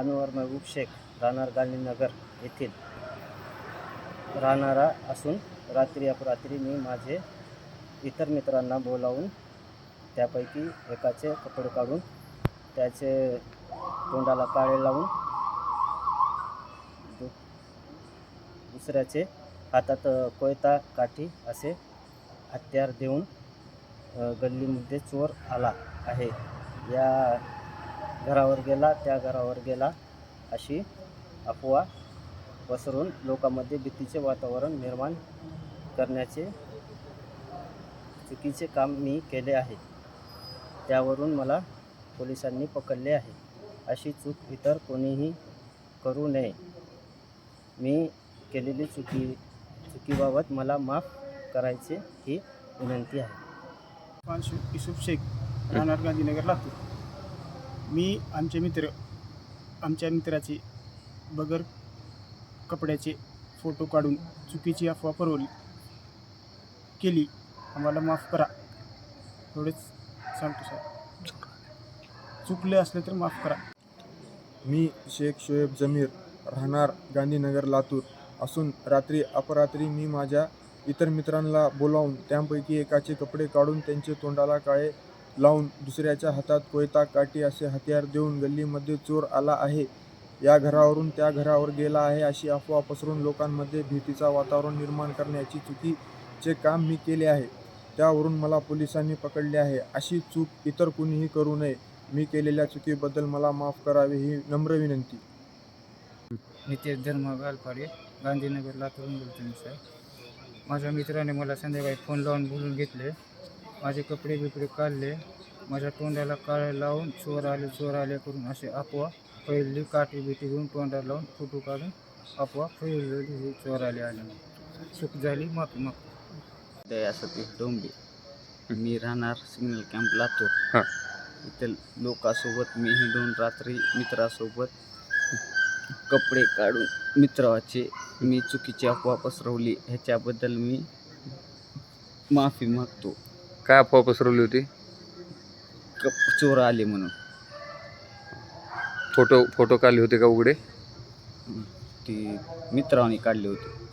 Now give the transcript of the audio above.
उमर महबूब शेख राहणार गांधीनगर येथील राहणारा असून रात्री अपरात्री मी माझे इतर मित्रांना बोलावून त्यापैकी एकाचे कपडे काढून त्याचे तोंडाला काळे लावून दु- दुसऱ्याचे हातात कोयता काठी असे हत्यार देऊन गल्लीमध्ये चोर आला आहे. या घरावर गेला त्या घरावर गेला अशी अफवा पसरून लोकांमध्ये भीतीचे वातावरण निर्माण करण्याचे चुकीचे काम मी केले आहे. त्यावरून मला पोलिसांनी पकडले आहे. अशी चूक इतर कोणीही करू नये. मी केलेली चुकी चुकीबाबत मला माफ करायचे ही विनंती आहे. पानशु शेख राहणार गांधीनगर लातूर मी आमचे मित्र आमच्या मित्राचे बगर कपड्याचे फोटो काढून चुकीची अफवा परवली केली. आम्हाला माफ करा. थोडेच सांगतो सर चुकले असले तर माफ करा. मी शेख शोएब जमीर राहणार गांधीनगर लातूर. असून रात्री अपरात्री मी माझ्या इतर मित्रांना बोलावून त्यापैकी एकाचे कपडे काढून त्यांचे तोंडाला काळे लावून दुसऱ्याच्या हातात कोयता काठी असे हत्यार देऊन गल्लीमध्ये चोर आला आहे. या घरावरून त्या घरावर गेला आहे अशी अफवा पसरून लोकांमध्ये भीतीचा वातावरण निर्माण करण्याची चुकीचे काम मी केले आहे. त्यावरून मला पोलिसांनी पकडले आहे. अशी चूक इतर कुणीही करू नये. मी केलेल्या चुकीबद्दल मला माफ करावे ही नम्र विनंती. नितेश धर्मगालपाडे गांधीनगर लातूरून बोलतो मी सर माझ्या मित्राने मला संध्याकाळी फोन लावून बोलून घेतले. माझे कपडे बिपडे काढले. माझ्या तोंडाला काळे लावून चोर आले चोर आले करून असे अफवा पहिली काठी बिटी घेऊन तोंडाला लावून फोटो काढून अफवा फैलवली हे चोर आले आले चूक झाली. माफी माफ दया सतीश डोंबे. मी राहणार सिग्नल कॅम्प लातूर. हां. इथं लोकांसोबत मी हिंडून रात्री मित्रासोबत कपडे काढून मित्राचे मी चुकीची अफवा पसरवली. ह्याच्याबद्दल मी माफी मागतो. काय अफवा पसरवली होती? कप चोर आले म्हणून. फोटो फोटो काढले होते का उघडे? ती मित्राने काढले होते.